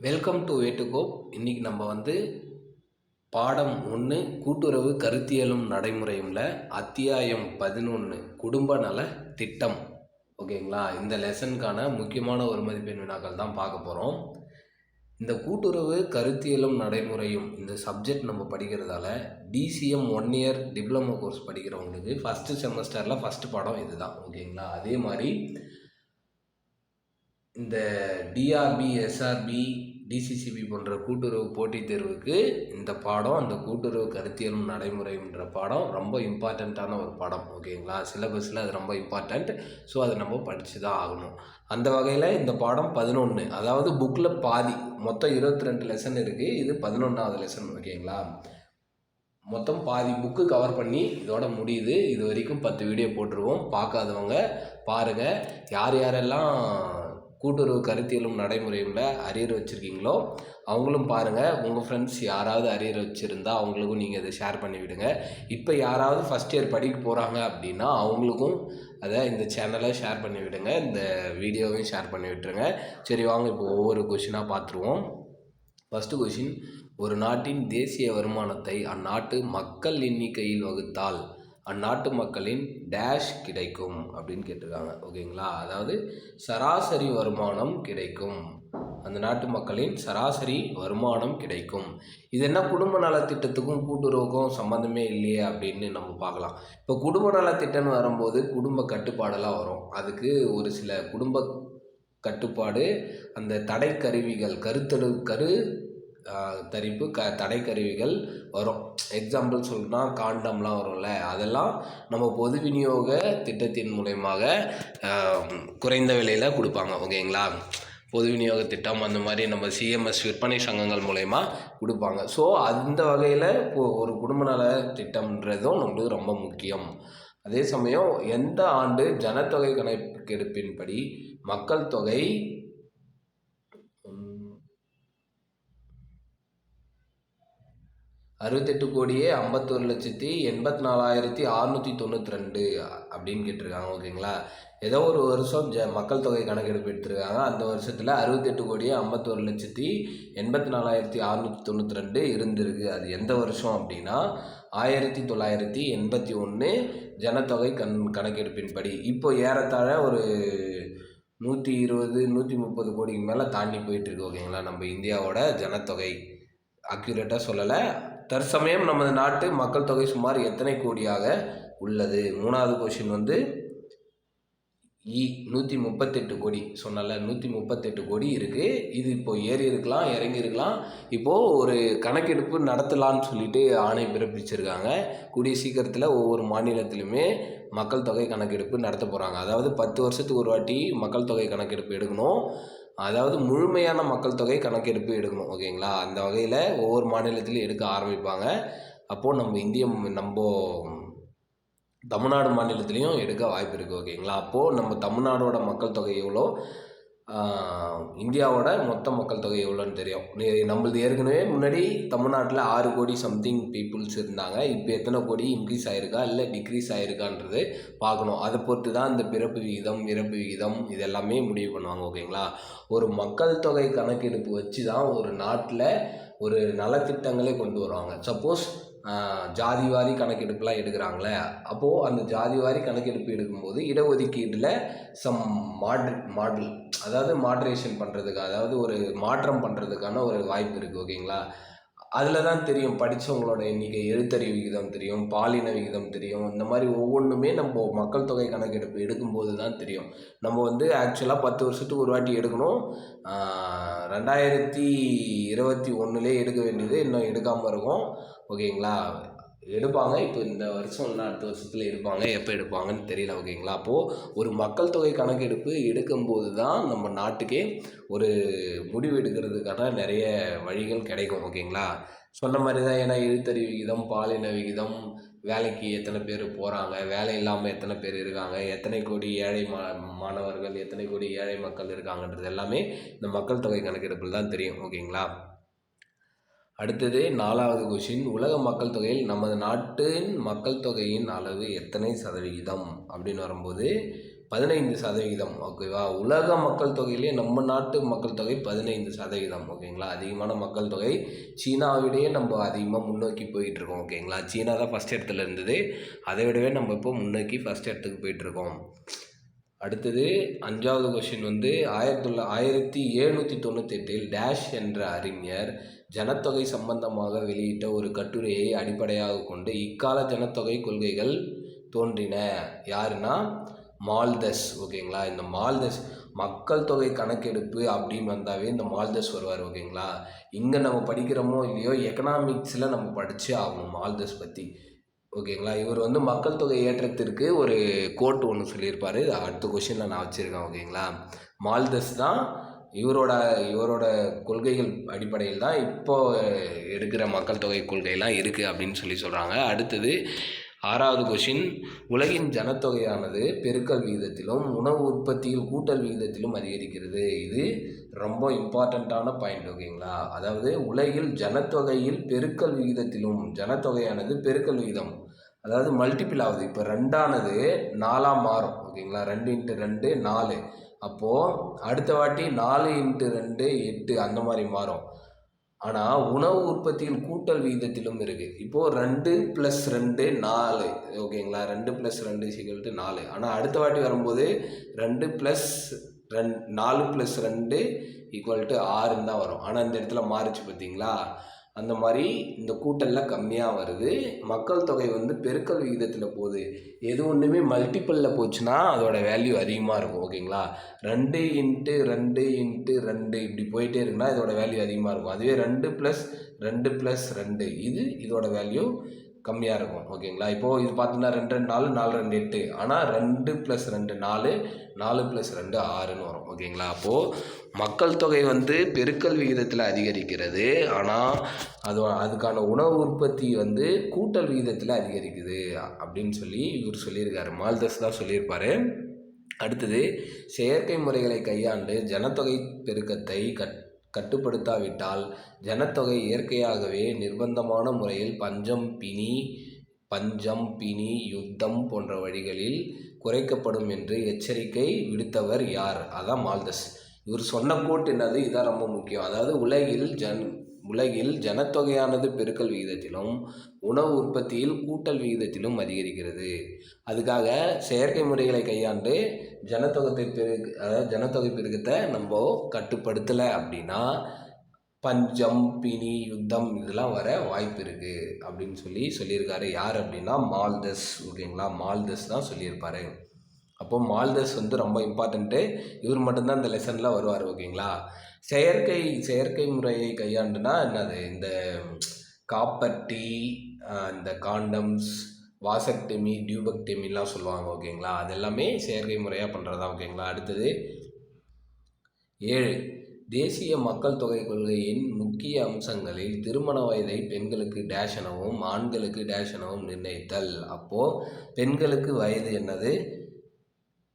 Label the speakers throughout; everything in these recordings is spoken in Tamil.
Speaker 1: வெல்கம் டு வேட்டுகோப் இன்றைக்கி நம்ம வந்து பாடம் ஒன்று கூட்டுறவு கருத்தியலும் நடைமுறையும்ல அத்தியாயம் பதினொன்று குடும்ப நல திட்டம். ஓகேங்களா? இந்த லெசனுக்கான முக்கியமான ஒரு மதிப்பெண் வினாக்கள் தான் பார்க்க போகிறோம் இந்த கூட்டுறவு கருத்தியலும் நடைமுறையும் இந்த சப்ஜெக்ட் நம்ம படிக்கிறதால DCM one year diploma course படிக்கிறவங்களுக்கு ஃபஸ்ட்டு செமஸ்டரில் ஃபஸ்ட்டு பாடம் இதுதான். ஓகேங்களா? அதே மாதிரி இந்த டிஆர்பி எஸ்ஆர்பி டிசிசிபி போன்ற கூட்டுறவு போட்டித் தேர்வுக்கு இந்த பாடம் அந்த கூட்டுறவு கருத்தியலும் நடைமுறைன்ற பாடம் ரொம்ப இம்பார்ட்டண்ட்டான ஒரு பாடம் ஓகேங்களா சிலபஸில் அது ரொம்ப இம்பார்ட்டண்ட் ஸோ அதை நம்ம படித்து தான் ஆகணும். அந்த வகையில் இந்த பாடம் பதினொன்று அதாவது புக்கில் பாதி மொத்தம் இருபத்தி ரெண்டு லெசன் இருக்குது இது பதினொன்றாவது லெசன் ஓகேங்களா மொத்தம் பாதி புக்கு கவர் பண்ணி இதோட முடியுது. இது வரைக்கும் பத்து வீடியோ போட்டிருவோம். பார்க்காதவங்க பாருங்கள் யார் யாரெல்லாம் கூட்டுறவு கருத்தியலும் நடைமுறையில் அரியர் வச்சுருக்கீங்களோ அவங்களும் பாருங்கள் உங்கள் ஃப்ரெண்ட்ஸ் யாராவது அரியர் வச்சுருந்தா அவங்களுக்கும் நீங்கள் அதை ஷேர் பண்ணி விடுங்க. இப்போ யாராவது ஃபஸ்ட் இயர் படிக்க போகிறாங்க அப்படின்னா அவங்களுக்கும் அதை இந்த சேனலை ஷேர் பண்ணி விடுங்க. இந்த வீடியோவையும் ஷேர் பண்ணி விட்டுருங்க. சரி வாங்க இப்போ ஒவ்வொரு கொஷினாக பார்த்துருவோம். ஃபஸ்ட்டு கொஷின் ஒரு நாட்டின் தேசிய வருமானத்தை அந்நாட்டு மக்கள் எண்ணிக்கையில் வகுத்தால் அந்நாட்டு மக்களின் டேஷ் கிடைக்கும் அப்படின்னு கேட்டிருக்காங்க ஓகேங்களா? அதாவது சராசரி வருமானம் கிடைக்கும். அந்த நாட்டு மக்களின் சராசரி வருமானம் கிடைக்கும். இது என்ன குடும்ப நலத்திட்டத்துக்கும் கூட்டுறவுக்கும் சம்மந்தமே இல்லையே அப்படின்னு நம்ம பார்க்கலாம். இப்போ குடும்ப நலத்திட்டம்னு வரும்போது குடும்ப கட்டுப்பாடெல்லாம் வரும். அதுக்கு ஒரு சில குடும்ப கட்டுப்பாடு அந்த தடை கருவிகள் கருத்தடு கரு தரிப்பு க தடை கருவிகள் வரும். எக்ஸாம்பிள் சொல்லணும்னா காண்டம்லாம் வரும்ல. அதெல்லாம் நம்ம பொது விநியோக திட்டத்தின் மூலயமாக குறைந்த விலையில் கொடுப்பாங்க. ஓகேங்களா? பொது விநியோக திட்டம் அந்த மாதிரி நம்ம சிஎம்எஸ் விற்பனை சங்கங்கள் மூலயமா கொடுப்பாங்க. ஸோ அந்த வகையில் ஒரு குடும்ப நல திட்டம்ன்றதும் நம்மளுக்கு ரொம்ப முக்கியம். அதே சமயம் எந்த ஆண்டு ஜனத்தொகை கணக்கெடுப்பின்படி மக்கள் தொகை அறுபத்தெட்டு கோடியே ஐம்பத்தொரு லட்சத்தி எண்பத்தி நாலாயிரத்தி அறநூற்றி தொண்ணூற்றி ரெண்டு அப்படின்னு கேட்டிருக்காங்க ஓகேங்களா? ஏதோ ஒரு வருஷம் ஜ மக்கள் தொகை கணக்கெடுப்பு எடுத்திருக்காங்க. அந்த வருஷத்தில் அறுபத்தெட்டு கோடியே ஐம்பத்தொரு லட்சத்தி எண்பத்தி நாலாயிரத்தி அறநூற்றி தொண்ணூற்றி ரெண்டு இருந்திருக்கு. அது எந்த வருஷம் அப்படின்னா ஆயிரத்தி தொள்ளாயிரத்தி எண்பத்தி ஒன்று ஜனத்தொகை கண் கணக்கெடுப்பின்படி. இப்போ ஏறத்தாழ ஒரு நூற்றி இருபது நூற்றி முப்பது கோடிக்கு மேலே தாண்டி போயிட்டுருக்கு ஓகேங்களா? நம்ம இந்தியாவோட ஜனத்தொகை. அக்யூரேட்டாக சொல்லலை. தற்சமயம் நமது நாட்டு மக்கள் தொகை சுமார் எத்தனை கோடியாக உள்ளது? மூணாவது கொஷின் வந்து இ நூற்றி முப்பத்தெட்டு கோடி சொன்னல நூற்றி முப்பத்தெட்டு கோடி இருக்குது இது இப்போது ஏறி இருக்கலாம் இறங்கி இருக்கலாம். இப்போது ஒரு கணக்கெடுப்பு நடத்தலான்னு சொல்லிட்டு ஆணை பிறப்பிச்சிருக்காங்க. கூடிய சீக்கிரத்தில் ஒவ்வொரு மாநிலத்திலுமே மக்கள் தொகை கணக்கெடுப்பு நடத்த போகிறாங்க அதாவது பத்து வருஷத்துக்கு ஒரு வாட்டி மக்கள் தொகை கணக்கெடுப்பு எடுக்கணும். அதாவது முழுமையான மக்கள் தொகை கணக்கெடுப்பு எடுக்கணும் ஓகேங்களா? அந்த வகையில் ஒவ்வொரு மாநிலத்திலையும் எடுக்க ஆரம்பிப்பாங்க. அப்போது நம்ம இந்திய நம்ம தமிழ்நாடு மாநிலத்திலையும் எடுக்க வாய்ப்பு இருக்குது ஓகேங்களா? அப்போது நம்ம தமிழ்நாடோட மக்கள் தொகை எவ்வளோ? இந்தியாவோட மொத்த மக்கள் தொகை எவ்வளோன்னு தெரியும். நம்மளது ஏற்கனவே முன்னாடி தமிழ்நாட்டில் ஆறு கோடி சம்திங் பீப்புள்ஸ் இருந்தாங்க. இப்போ எத்தனை கோடி இன்க்ரீஸ் ஆகிருக்கா இல்லை டிக்ரீஸ் ஆகிருக்கான்றது பார்க்கணும். அதை பொறுத்து தான் இந்த பிறப்பு விகிதம் இறப்பு விகிதம் இது எல்லாமே முடிவு பண்ணுவாங்க ஓகேங்களா? ஒரு மக்கள் தொகை கணக்கெடுப்பு வச்சு தான் ஒரு நாட்டில் ஒரு நலத்திட்டங்களே கொண்டு வருவாங்க. சப்போஸ் ஜாதிவாரி கணக்கெடுப்புலாம் எடுக்கிறாங்களே. அப்போது அந்த ஜாதிவாரி கணக்கெடுப்பு எடுக்கும்போது இடஒதுக்கீட்டில் சம் மாட்ரு மாடல் அதாவது மாட்ரேஷன் பண்ணுறதுக்கு அதாவது ஒரு மாற்றம் பண்ணுறதுக்கான ஒரு வாய்ப்பு இருக்குது ஓகேங்களா? அதில் தான் தெரியும் படித்தவங்களோட எண்ணிக்கை எழுத்தறிவு விகிதம் தெரியும் பாலின விகிதம் தெரியும். இந்த மாதிரி ஒவ்வொன்றுமே நம்ம மக்கள் தொகை கணக்கெடுப்பு எடுக்கும்போது தான் தெரியும். நம்ம வந்து ஆக்சுவலாக பத்து வருஷத்துக்கு ஒரு வாட்டி எடுக்கணும். ரெண்டாயிரத்தி இருபத்தி ஒன்றுலேயே எடுக்க வேண்டியது. இன்னும் எடுக்காமல் இருக்கும். ஓகேங்களா? எடுப்பாங்க. இப்போ இந்த வருஷம் இல்லை அடுத்த வருஷத்தில் எடுப்பாங்க. எப்போ எடுப்பாங்கன்னு தெரியல ஓகேங்களா? அப்போது ஒரு மக்கள் தொகை கணக்கெடுப்பு எடுக்கும்போது தான் நம்ம நாட்டுக்கே ஒரு முடிவு எடுக்கிறதுக்கான நிறைய வழிகள் கிடைக்கும் ஓகேங்களா? சொன்ன மாதிரி தான் ஏன்னா எழுத்தறிவு விகிதம் பாலின விகிதம் வேலைக்கு எத்தனை பேர் போகிறாங்க வேலை இல்லாமல் எத்தனை பேர் இருக்காங்க எத்தனை கோடி ஏழை மா மாணவர்கள் எத்தனை கோடி ஏழை மக்கள் இருக்காங்கன்றது எல்லாமே இந்த மக்கள் தொகை கணக்கெடுப்பில் தான் தெரியும் ஓகேங்களா? அடுத்தது நாலாவது கொஷின் உலக மக்கள் தொகையில் நமது நாட்டின் மக்கள் தொகையின் அளவு எத்தனை சதவிகிதம்? அப்படின்னு வரும்போது பதினைந்து சதவிகிதம் ஓகேவா உலக மக்கள் தொகையிலே நம்ம நாட்டு மக்கள் தொகை பதினைந்து சதவீதம் ஓகேங்களா அதிகமான மக்கள் தொகை சீனாவிடையே நம்ம அதிகமாக முன்னோக்கி போயிட்டுருக்கோம் ஓகேங்களா சீனா தான் ஃபஸ்ட் இடத்துல இருந்தது. அதை விடவே நம்ம இப்போ முன்னோக்கி ஃபஸ்ட் இடத்துக்கு போயிட்டுருக்கோம். அடுத்தது அஞ்சாவது கொஷின் வந்து ஆயிரத்தி தொள்ள ஆயிரத்தி எழுநூற்றி தொண்ணூத்தெட்டில் டேஷ் என்ற அறிஞர் ஜனத்தொகை சம்பந்தமாக வெளியிட்ட ஒரு கட்டுரையை அடிப்படையாக கொண்டு இக்கால ஜனத்தொகை கொள்கைகள் தோன்றின. யாருன்னா மால்தஸ் ஓகேங்களா? இந்த மால்தஸ் மக்கள் தொகை கணக்கெடுப்பு அப்படின்னு வந்தாவே இந்த மால்தஸ் வருவார் ஓகேங்களா? இங்கே நம்ம படிக்கிறோமோ இல்லையோ எக்கனாமிக்ஸில் நம்ம படித்து ஆகணும் மால்தஸ் பற்றி ஓகேங்களா? இவர் வந்து மக்கள் தொகை ஏற்றத்திற்கு ஒரு கோட் ஒன்று சொல்லியிருப்பார். அடுத்த கொஷினில் நான் வச்சுருக்கேன் ஓகேங்களா? மால்தஸ் தான் இவரோட இவரோட கொள்கைகள் அடிப்படையில் தான் இப்போ இருக்கிற மக்கள் தொகை கொள்கையெல்லாம் இருக்குது அப்படின்னு சொல்லி சொல்கிறாங்க அடுத்தது ஆறாவது கொஷின் உலகின் ஜனத்தொகையானது பெருக்கல் விகிதத்திலும் உணவு உற்பத்தியில் கூட்டல் விகிதத்திலும் அதிகரிக்கிறது. இது ரொம்ப இம்பார்ட்டண்ட்டான பாயிண்ட் ஓகேங்களா அதாவது உலகில் ஜனத்தொகையில் பெருக்கல் விகிதத்திலும் ஜனத்தொகையானது பெருக்கல் விகிதம். அதாவது மல்டிபிள் ஆகுது. இப்போ ரெண்டானது நாலாக மாறும் ஓகேங்களா ரெண்டு இன்ட்டு ரெண்டு நாலு. அப்போது அடுத்த வாட்டி நாலு இன்ட்டு ரெண்டு எட்டு அந்த மாதிரி மாறும். ஆனால் உணவு உற்பத்தியில் கூட்டல் விகிதத்திலும் இருக்குது இப்போது ரெண்டு ப்ளஸ் ரெண்டு நாலு. ஓகேங்களா? ரெண்டு ப்ளஸ் ரெண்டு சிக்கல்ட்டு நாலு. ஆனால் அடுத்த வாட்டி வரும்போது ரெண்டு ப்ளஸ் ரெண் நாலு ப்ளஸ் ரெண்டு ஈக்குவல் டு ஆறுன்னு தான் வரும். ஆனால் இந்த இடத்துல மாறிச்சு பார்த்தீங்களா? அந்த மாதிரி இந்த கூட்டலில் கம்மியாக வருது. மக்கள் தொகை வந்து பெருக்கல் விகிதத்தில் போகுது. எது ஒன்றுமே மல்டிப்பிளில் போச்சுன்னா அதோட வேல்யூ அதிகமாக இருக்கும் ஓகேங்களா? ரெண்டு இன்ட்டு ரெண்டு இன்ட்டு ரெண்டு இப்படி போயிட்டே இருக்குன்னா இதோட வேல்யூ அதிகமாக இருக்கும். அதுவே ரெண்டு ப்ளஸ் ரெண்டு ப்ளஸ் ரெண்டு. இது இதோட வேல்யூ கம்மியாக இருக்கும் ஓகேங்களா? இப்போது இது பார்த்தீங்கன்னா ரெண்டு ரெண்டு நாலு நாலு ரெண்டு எட்டு. ஆனால் ரெண்டு ப்ளஸ் ரெண்டு நாலு நாலு ப்ளஸ் ரெண்டு ஆறுன்னு வரும் ஓகேங்களா? அப்போது மக்கள் தொகை வந்து பெருக்கல் விகிதத்தில் அதிகரிக்கிறது. ஆனால் அது அதுக்கான உணவு உற்பத்தி வந்து கூட்டல் விகிதத்தில் அதிகரிக்குது அப்படின்னு சொல்லி இவர் சொல்லியிருக்காரு. மால்தஸ் தான் சொல்லியிருப்பார். அடுத்தது செயற்கை முறைகளை கையாண்டு ஜனத்தொகை பெருக்கத்தை கட் கட்டுப்படுத்தாவிட்டால் ஜனத்தொகை இயற்கையாகவே நிர்பந்தமான முறையில் பஞ்சம் பிணி பஞ்சம் பிணி யுத்தம் போன்ற வழிகளில் குறைக்கப்படும் என்று எச்சரிக்கை விடுத்தவர் யார்? அதான் மால்தஸ். இவர் சொன்ன கோட் என்னது? இதான் ரொம்ப முக்கியம். அதாவது உலகில் ஜன் உலகில் ஜனத்தொகையானது பெருக்கல் விகிதத்திலும் உணவு உற்பத்தியில் கூட்டல் விகிதத்திலும் அதிகரிக்கிறது. அதுக்காக செயற்கை முறைகளை கையாண்டு ஜனத்தொகை பெருக்கு அதாவது ஜனத்தொகை பெருக்கத்தை நம்ம கட்டுப்படுத்தலை அப்படின்னா பஞ்சம் பிணி யுத்தம் இதெல்லாம் வர வாய்ப்பு இருக்குது அப்படின்னு சொல்லி சொல்லியிருக்காரு. யார் அப்படின்னா மால்தஸ் ஓகேங்களா? மால்தஸ் தான் சொல்லியிருப்பாரு. அப்போது மால்தஸ் வந்து ரொம்ப இம்பார்ட்டண்ட்டு இவர் மட்டும்தான் இந்த லெசனில் வருவார் ஓகேங்களா? செயற்கை செயற்கை முறையை கையாண்டுனா என்னது? இந்த காப்பர் டீ இந்த காண்டம்ஸ் வாசக்டெமி டியூபக்டெமிலாம் சொல்லுவாங்க ஓகேங்களா? அது எல்லாமே செயற்கை முறையாக பண்ணுறதா ஓகேங்களா? அடுத்தது ஏழு தேசிய மக்கள் தொகை கொள்கையின் முக்கிய அம்சங்களில் திருமண வயதை பெண்களுக்கு டேஷ் எனவும் ஆண்களுக்கு டேஷ் எனவும் நிர்ணயித்தல். அப்போது பெண்களுக்கு வயது என்னது?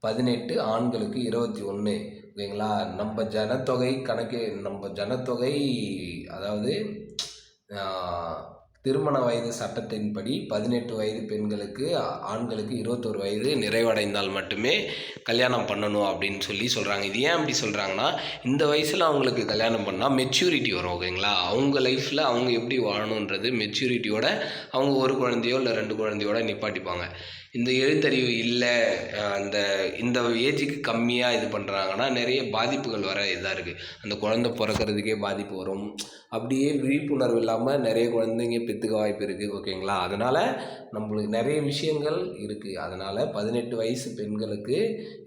Speaker 1: பதினெட்டு ஆண்களுக்கு இருபத்தி ஒன்று ஓகேங்களா? நம்ம ஜனத்தொகை கணக்கு நம்ம ஜனத்தொகை அதாவது திருமண வயது சட்டத்தின்படி பதினெட்டு வயது பெண்களுக்கு ஆண்களுக்கு இருபத்தோரு வயது நிறைவடைந்தால் மட்டுமே கல்யாணம் பண்ணணும் அப்படின்னு சொல்லி சொல்கிறாங்க இது ஏன் அப்படி சொல்கிறாங்கன்னா இந்த வயசில் அவங்களுக்கு கல்யாணம் பண்ணால் மெச்சூரிட்டி வரும் ஓகேங்களா? அவங்க லைஃப்பில் அவங்க எப்படி வாழணுன்றது மெச்சூரிட்டியோட அவங்க ஒரு குழந்தையோ இல்லை ரெண்டு குழந்தையோட நிப்பாட்டிப்பாங்க. இந்த எழுத்தறிவு இல்லை அந்த இந்த ஏஜுக்கு கம்மியாக இது பண்ணுறாங்கன்னா நிறைய பாதிப்புகள் வர இதாக இருக்குது அந்த குழந்த பிறக்கறதுக்கே பாதிப்பு வரும். அப்படியே விழிப்புணர்வு இல்லாமல் நிறைய குழந்தைங்க பெற்றுக்க வாய்ப்பு இருக்குது ஓகேங்களா? அதனால் நம்மளுக்கு நிறைய விஷயங்கள் இருக்குது அதனால் பதினெட்டு வயசு பெண்களுக்கு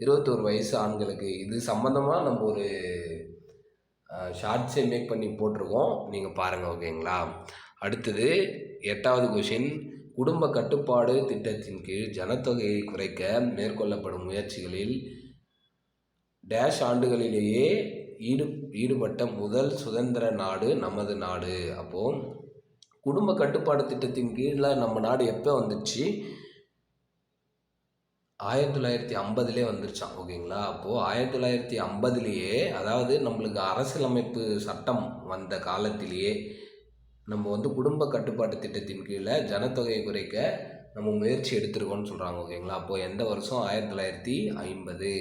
Speaker 1: இருபத்தோரு வயசு ஆண்களுக்கு இது சம்மந்தமாக நம்ம ஒரு ஷார்ட்ஸே மேக் பண்ணி போட்டிருக்கோம். நீங்கள் பாருங்கள் ஓகேங்களா? அடுத்தது எட்டாவது கொஷின் குடும்ப கட்டுப்பாடு திட்டத்தின் கீழ் ஜனத்தொகையை குறைக்க மேற்கொள்ளப்படும் முயற்சிகளில் டேஷ் ஆண்டுகளிலேயே ஈடு ஈடுபட்ட முதல் சுதந்திர நாடு நமது நாடு. அப்போது குடும்ப கட்டுப்பாடு திட்டத்தின் கீழே நம்ம நாடு எப்போ வந்துச்சு? ஆயிரத்தி தொள்ளாயிரத்தி ஐம்பதுலேயே வந்துருச்சான் ஓகேங்களா? அப்போது ஆயிரத்தி தொள்ளாயிரத்தி ஐம்பதுலேயே அதாவது நம்மளுக்கு அரசியலமைப்பு சட்டம் வந்த காலத்திலேயே நம்ம வந்து குடும்ப கட்டுப்பாட்டு திட்டத்தின் கீழே ஜனத்தொகையை குறைக்க நம்ம முயற்சி எடுத்திருக்கோம்னு சொல்கிறாங்க ஓகேங்களா? அப்போது எந்த வருஷம்? ஆயிரத்தி தொள்ளாயிரத்தி ஐம்பது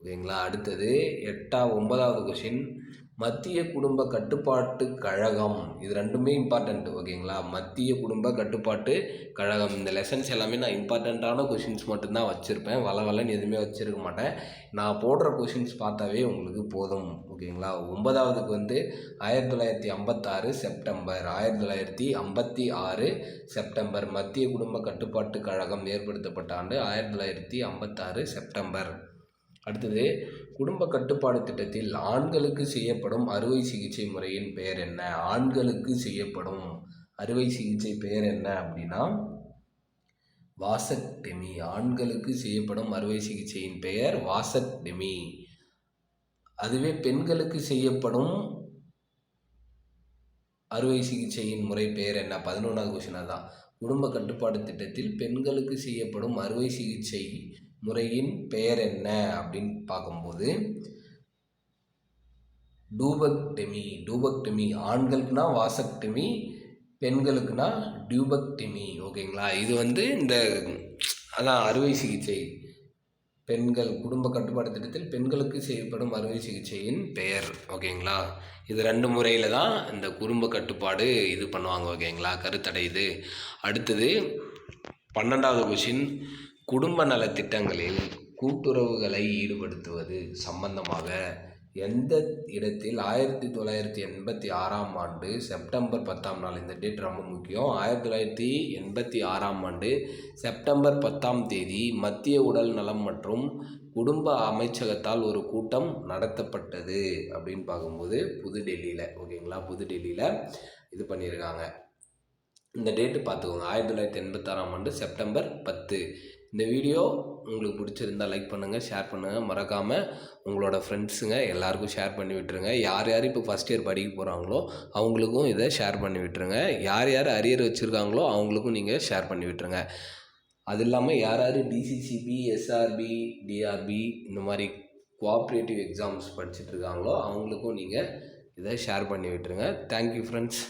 Speaker 1: ஓகேங்களா? அடுத்தது எட்டா ஒன்பதாவது கொஷின் மத்திய குடும்ப கட்டுப்பாட்டு கழகம். இது ரெண்டுமே இம்பார்ட்டண்ட் ஓகேங்களா? மத்திய குடும்ப கட்டுப்பாட்டு கழகம். இந்த லெசன்ஸ் எல்லாமே நான் இம்பார்ட்டண்ட்டான கொஷின்ஸ் மட்டும்தான் வச்சுருப்பேன். வள வளன்னு எதுவுமே வச்சுருக்க மாட்டேன். நான் போடுற கொஷின்ஸ் பார்த்தாவே உங்களுக்கு போதும் ஓகேங்களா? ஒன்பதாவதுக்கு வந்து ஆயிரத்தி தொள்ளாயிரத்தி ஐம்பத்தாறு செப்டம்பர். ஆயிரத்தி தொள்ளாயிரத்தி ஐம்பத்தி ஆறு செப்டம்பர். மத்திய குடும்ப கட்டுப்பாட்டு கழகம் ஏற்படுத்தப்பட்ட ஆண்டு ஆயிரத்தி தொள்ளாயிரத்தி ஐம்பத்தாறு செப்டம்பர். அடுத்தது குடும்ப கட்டுப்பாடு திட்டத்தில் ஆண்களுக்கு செய்யப்படும் அறுவை சிகிச்சை முறையின் பெயர் என்ன? ஆண்களுக்கு செய்யப்படும் அறுவை சிகிச்சை பெயர் என்ன அப்படின்னா வாசக்டெமி. ஆண்களுக்கு செய்யப்படும் அறுவை சிகிச்சையின் பெயர் வாசக்டெமி. அதுவே பெண்களுக்கு செய்யப்படும் அறுவை சிகிச்சையின் முறை பெயர் என்ன? பதினொன்றாவது கொஷினாக தான் குடும்ப கட்டுப்பாடு திட்டத்தில் பெண்களுக்கு செய்யப்படும் அறுவை சிகிச்சை முறையின் பெயர் என்ன அப்படின்னு பார்க்கும்போது டூபக்டெமி டூபக்டெமி ஆண்களுக்குனா வாசக்டெமி பெண்களுக்குனா டியூபக்டெமி ஓகேங்களா? இது வந்து இந்த அதான் அறுவை சிகிச்சை. பெண்கள் குடும்ப கட்டுப்பாடு திட்டத்தில் பெண்களுக்கு செய்யப்படும் அறுவை சிகிச்சையின் பெயர் ஓகேங்களா? இது ரெண்டு முறையில் தான் இந்த குடும்ப கட்டுப்பாடு இது பண்ணுவாங்க ஓகேங்களா? கருத்தடையுது அடுத்தது பன்னெண்டாவது கொஷின் குடும்ப நலத்திட்டங்களில் கூட்டுறவுகளை ஈடுபடுத்துவது சம்பந்தமாக எந்த இடத்தில் ஆயிரத்தி தொள்ளாயிரத்தி எண்பத்தி ஆறாம் ஆண்டு செப்டம்பர் பத்தாம் நாள் இந்த டேட் ரொம்ப முக்கியம். ஆயிரத்தி தொள்ளாயிரத்தி எண்பத்தி ஆறாம் ஆண்டு செப்டம்பர் பத்தாம் தேதி மத்திய உடல் நலம் மற்றும் குடும்ப அமைச்சகத்தால் ஒரு கூட்டம் நடத்தப்பட்டது அப்படின்னு பார்க்கும்போது புதுடெல்லியில் ஓகேங்களா? புதுடெல்லியில் இது பண்ணியிருக்காங்க. இந்த டேட்டு பார்த்துக்கோங்க. ஆயிரத்தி தொள்ளாயிரத்தி எண்பத்தாறாம் ஆண்டு செப்டம்பர் பத்து. இந்த வீடியோ உங்களுக்கு பிடிச்சிருந்தா லைக் பண்ணுங்கள் ஷேர் பண்ணுங்கள் மறக்காமல் உங்களோட ஃப்ரெண்ட்ஸுங்க எல்லாருக்கும் ஷேர் பண்ணி விட்டுருங்க. யார் யார் இப்போ ஃபஸ்ட் இயர் படிக்க போகிறாங்களோ அவங்களுக்கும் இதை ஷேர் பண்ணி விட்டுருங்க. யார் யார் அரியர் வச்சுருக்காங்களோ அவங்களுக்கும் நீங்கள் ஷேர் பண்ணி விட்டுருங்க. அது இல்லாமல் யார் யார் டிசிசிபி எஸ்ஆர்பி டிஆர்பி இந்த மாதிரி கோஆப்ரேட்டிவ் எக்ஸாம்ஸ் படிச்சுட்டு இருக்காங்களோ அவங்களுக்கும் நீங்கள் இதை ஷேர் பண்ணி விட்டுருங்க. Thank you friends